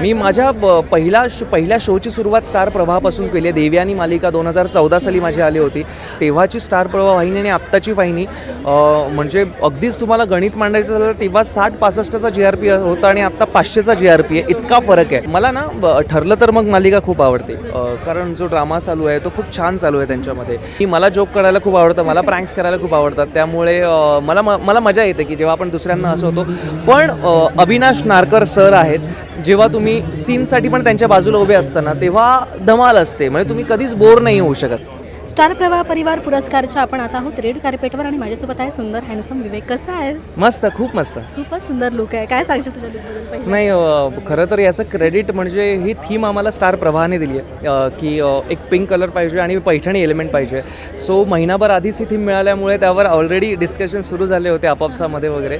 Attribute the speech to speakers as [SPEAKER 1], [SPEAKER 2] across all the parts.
[SPEAKER 1] मी माझ्या ब- पहिला श पहिल्या शोची सुरुवात स्टार प्रवाहापासून केली. आहे देवयानी मालिका दोन हजार चौदा साली माझी आली होती. तेव्हाची स्टार प्रवाह वाहिनी आणि आत्ताची वाहिनी म्हणजे अगदीच तुम्हाला गणित मांडायचं झालं तर तेव्हा साठ पासष्टचा जी आर पी होता आणि आत्ता पाचशेचा जी आर पी आहे. इतका फरक आहे. मला ना ब- ठरलं तर मग मालिका खूप आवडते. कारण जो ड्रामा चालू आहे तो खूप छान चालू आहे त्यांच्यामध्ये. की मला जोक करायला खूप आवडतं मला प्रँक्स करायला खूप आवडतात. त्यामुळे मला म- मला मजा येते की जेव्हा आपण दुसऱ्यांना असं होतो. पण अविनाश नारकर सर आहेत. जेव्हा तुम्ही सीनसाठी पण त्यांच्या बाजूला उभे असताना तेव्हा धमाल असते. म्हणजे तुम्ही कधीच बोर नाही होऊ शकत.
[SPEAKER 2] स्टार प्रवाह परिवार पुरस्कारच्या आपण आता आहोत. रेड कार्पेटवर आणि माझ्यासोबत आहे सुंदर हँडसम विवेक. कसा आहे
[SPEAKER 1] मस्त खूप मस्त.
[SPEAKER 2] खूपच सुंदर लुक आहे. काय सांगशील तुझ्या लुकबद्दल
[SPEAKER 1] नाही अ, खरं तर याचं क्रेडिट म्हणजे ही थीम आम्हाला स्टार प्रवाहाने दिली आहे. अ, की अ, एक पिंक कलर पाहिजे आणि पैठणी एलिमेंट पाहिजे. सो महिनाभर आधीच ही थीम मिळाल्यामुळे त्यावर ऑलरेडी डिस्कशन सुरू झाले होते आपापसामध्ये वगैरे.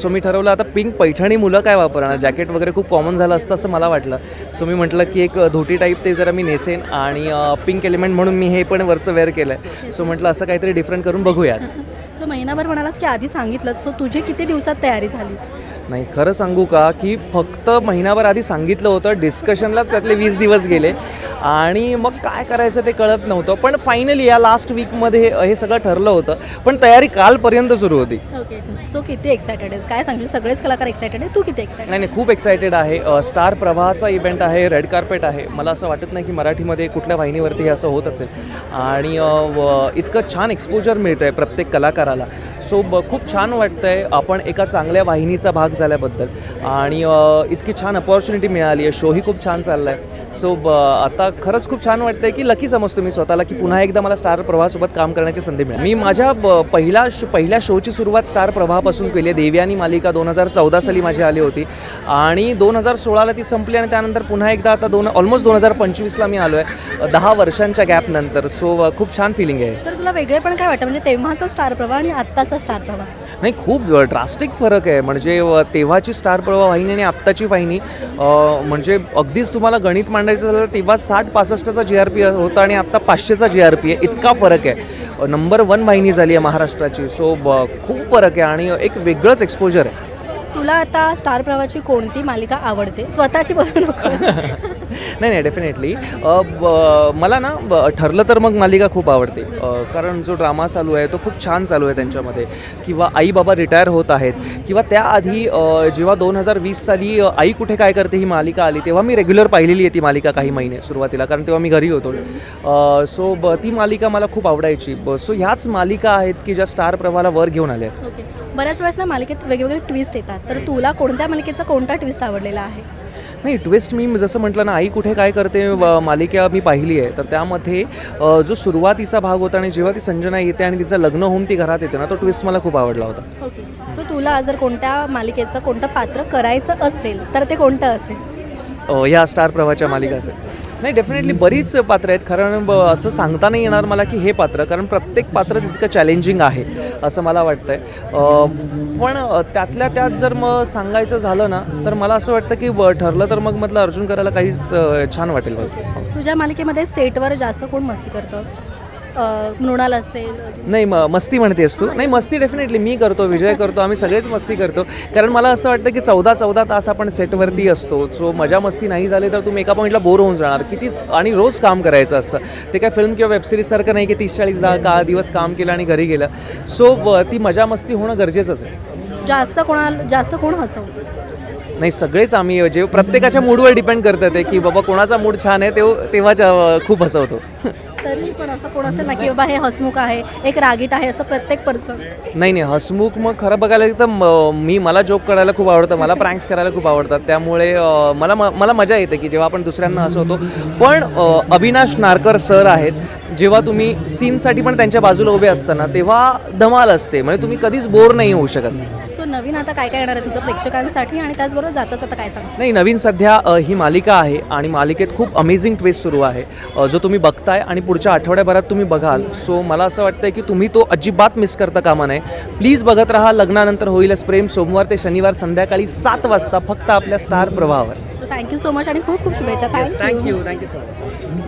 [SPEAKER 1] सो मी ठरवलं आता पिंक पैठणी मुलं काय वापरणार? जॅकेट वगैरे खूप कॉमन झालं असतं असं मला वाटलं. सो मी म्हटलं की एक धोती टाईप ते जरा मी नेसेन आणि पिंक एलिमेंट म्हणून मी हे पण वरचं वेअर केलं आहे सो म्हटलं असं काहीतरी डिफरंट करून बघूयात.
[SPEAKER 2] सो महिनाभर म्हणालास की आधी सांगितलं. सो तुझी किती दिवसात तयारी झाली?
[SPEAKER 1] नाही खरं सांगू का की फक्त महिनाभर आधी सांगितलं होतं. डिस्कशनलाच त्यातले वीस दिवस गेले. आणि मग काय करायचं ते कळत नव्हतं. पण फायनली या लास्ट वीकमध्ये हे सगळं ठरलं होतं. पण तयारी कालपर्यंत सुरू होती.
[SPEAKER 2] ओके सो किती एक्सायटेड आहेस? काय सांगशील? सगळेच कलाकार एक्सायटेड आहे तू किती एक्सायटेड
[SPEAKER 1] नाही नाही खूप एक्सायटेड आहे. अ, स्टार प्रवाहाचा इव्हेंट आहे रेड कार्पेट आहे. मला असं वाटत नाही की मराठीमध्ये कुठल्या वाहिनीवरती हे असं होत असेल. आणि अ, व- इतकं छान एक्सपोजर मिळतं आहे प्रत्येक कलाकाराला. सो ब खूप छान वाटतं आहे आपण एका चांगल्या वाहिनीचा भाग झाल्याबद्दल. आणि अ, इतकी छान अपॉर्च्युनिटी मिळाली आहे. शोही खूप छान चालला आहे सो ब आता खरंच खूप छान वाटतं आहे की लकी समजतो मी स्वतःला की पुन्हा एकदा मला स्टार प्रवाहासोबत काम करण्याची संधी मिळाली. मी माझ्या ब- पहिला श पहिल्या शोची सुरुवात स्टार प्रवाहापासून केली आहे. देवयानी मालिका दोन हजार चौदा साली माझी आली होती. आणि दोन हजार सोळाला ती संपली आणि त्यानंतर पुन्हा एकदा आता दोन ऑलमोस्ट दोन हजार पंचवीसला मी आलो आहे दहा वर्षांच्या गॅपनंतर सो खूप छान फिलिंग आहे.
[SPEAKER 2] तर तुला वेगळे पण काय वाटतं? म्हणजे तेव्हाचा स्टार प्रवाह आणि आत्ताचा स्टार प्रवाह?
[SPEAKER 1] नाही खूप ड्रास्टिक फरक आहे. म्हणजे अ, तेव्हाची स्टार प्रवाह वाहिनी आणि आत्ताची वाहिनी अ, म्हणजे अगदीच तुम्हाला गणित मांडायचं झालं तेव्हा साठ पासष्टचा जी आर पी होता आणि आत्ता पाचशेचा जी आर पी आहे. इतका फरक आहे. नंबर वन वाहिनी झाली आहे महाराष्ट्राची. सो ब खूप फरक आहे आणि एक वेगळंच एक्सपोजर आहे.
[SPEAKER 2] तुला आता स्टार प्रवाहाची कोणती मालिका आवडते? स्वतःची बोलू नको.
[SPEAKER 1] नाही नाही डेफिनेटली मला ना ब- ठरलं तर मग मालिका खूप आवडते. कारण जो ड्रामा चालू आहे तो खूप छान चालू आहे त्यांच्यामध्ये. किंवा आई बाबा रिटायर होत आहेत. किंवा त्याआधी जेव्हा दोन हजार वीस साली आई कुठे काय करते ही मालिका आली तेव्हा मी रेग्युलर पाहिलेली आहे ती मालिका काही महिने सुरुवातीला. कारण तेव्हा मी घरी होतो. सो ब ती मालिका मला खूप आवडायची. सो ह्याच मालिका आहेत की ज्या स्टार प्रवाहाला वर घेऊन आल्या आहेत.
[SPEAKER 2] बऱ्याच वेळेस ना मालिकेत वेगवेगळे ट्विस्ट येतात. तर तुला कोणत्या मालिकेचा कोणता ट्विस्ट आवडलेला आहे?
[SPEAKER 1] नाही ट्विस्ट मी जसं म्हटलं ना आई कुठे काय करते मालिका मी पाहिली आहे. तर त्यामध्ये जो सुरुवातीचा भाग होता आणि जेव्हा ती संजना येते आणि तिचं लग्न होऊन ती घरात येते ना तो ट्विस्ट मला खूप आवडला होता.
[SPEAKER 2] ओके. सो तुला जर कोणत्या मालिकेचं कोणतं पात्र करायचं असेल तर ते कोणतं असेल?
[SPEAKER 1] या स्टार प्रवाहाच्या मालिकाचं. नाही डेफिनेटली बरीच पात्र आहेत. कारण ब- असं सांगता नाही येणार मला की हे पात्र कारण प्रत्येक पात्र तितकं चॅलेंजिंग आहे असं मला वाटतं आहे पण त्यातल्या त्यात जर मग सांगायचं झालं ना तर मला असं वाटतं की ठरलं तर मग म्हटलं अर्जुन करायला काहीच छान वाटेल.
[SPEAKER 2] तुझ्या मालिकेमध्ये सेटवर जास्त कोण मस्ती करतं? मृणाल असेल.
[SPEAKER 1] नाही म मस्ती म्हणतेस तू. नाही मस्ती डेफिनेटली मी करतो विजय करतो आम्ही सगळेच मस्ती करतो. कारण मला असं वाटतं की चौदा चौदा तास आपण सेटवरती असतो. सो मजा मस्ती नाही झाली तर तुम्ही एका पॉईंटला बोर होऊन जाणार. किती आणि रोज काम करायचं असतं. ते काय फिल्म किंवा वेबसिरीजसारखं नाही की तीस चाळीस दहा का दिवस काम केलं आणि घरी गेलं. सो ती मजा मस्ती होणं गरजेचंच आहे.
[SPEAKER 2] जास्त कोणाला जास्त कोण हसवतं
[SPEAKER 1] नाही सगळेच आम्ही जे प्रत्येकाच्या मूडवर डिपेंड करतं ते की बाबा कोणाचा मूड छान आहे तेव्हा तेव्हा जा- खूप हसवतो.
[SPEAKER 2] तरी पण असं कोण असेल ना की बाबा हे हसमुख आहे एक रागीट आहे असं प्रत्येक पर्सन
[SPEAKER 1] नाही नाही हसमुख मग खरं बघायला गेलं तर म- मी मला जोक करायला खूप आवडतं मला प्रँक्स करायला खूप आवडतात. त्यामुळे मला म- मला मजा येते की जेव्हा आपण दुसऱ्यांना हसवतो. पण अविनाश नारकर सर आहेत. जेव्हा तुम्ही सीनसाठी पण त्यांच्या बाजूला उभे असताना तेव्हा धमाल असते. म्हणजे तुम्ही कधीच बोर नाही होऊ शकत.
[SPEAKER 2] नवीन आता काय काय येणार आहे तुझं प्रेक्षकांसाठी आणि त्याचबरोबर जाताच आता काय सांगशील?
[SPEAKER 1] नाही नवीन सध्या अ, ही मालिका आहे आणि मालिकेत खूप अमेझिंग ट्विस्ट सुरू आहे. अ, जो तुम्ही बघताय आणि पुढच्या आठवड्याभरात तुम्ही बघाल. सो मला असं वाटतं की तुम्ही तो अजिबात मिस करता कामा नये. प्लीज बघत राहा लग्नानंतर होईलच प्रेम. सोमवार ते शनिवार संध्याकाळी सात वाजता फक्त आपल्या स्टार प्रवाहावर.
[SPEAKER 2] So thank you so much आणि खूप खूप शुभेच्छा. Thank you
[SPEAKER 1] thank you thank you so much